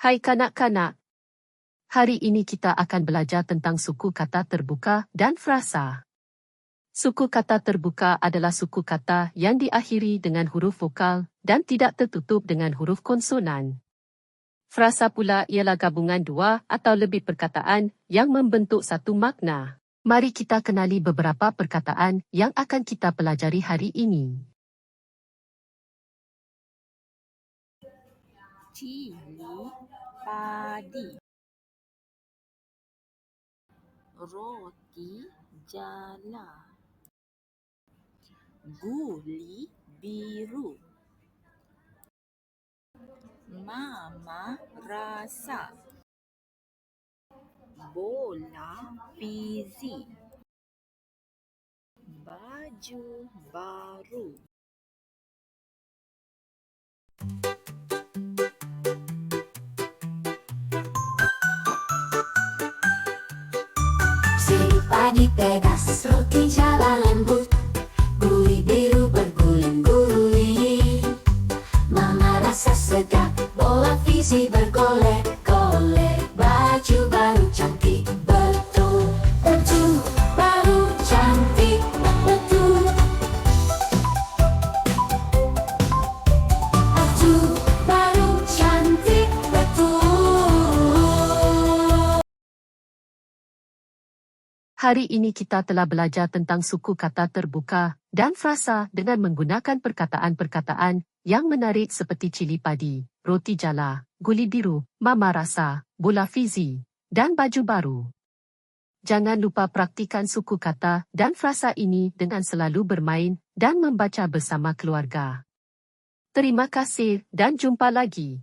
Hai kanak-kanak. Hari ini kita akan belajar tentang suku kata terbuka dan frasa. Suku kata terbuka adalah suku kata yang diakhiri dengan huruf vokal dan tidak tertutup dengan huruf konsonan. Frasa pula ialah gabungan dua atau lebih perkataan yang membentuk satu makna. Mari kita kenali beberapa perkataan yang akan kita pelajari hari ini. Cili padi roti jala. Guli biru. Mama rasa. Bola fizi. Baju baru Padi pedas, roti jala lembut Guli biru berguling-guling Mama rasa sedap, bola visi bergolek-golek Hari ini kita telah belajar tentang suku kata terbuka dan frasa dengan menggunakan perkataan-perkataan yang menarik seperti cili padi, roti jala, guli biru, mama rasa, bola fizi, dan baju baru. Jangan lupa praktikan suku kata dan frasa ini dengan selalu bermain dan membaca bersama keluarga. Terima kasih dan jumpa lagi.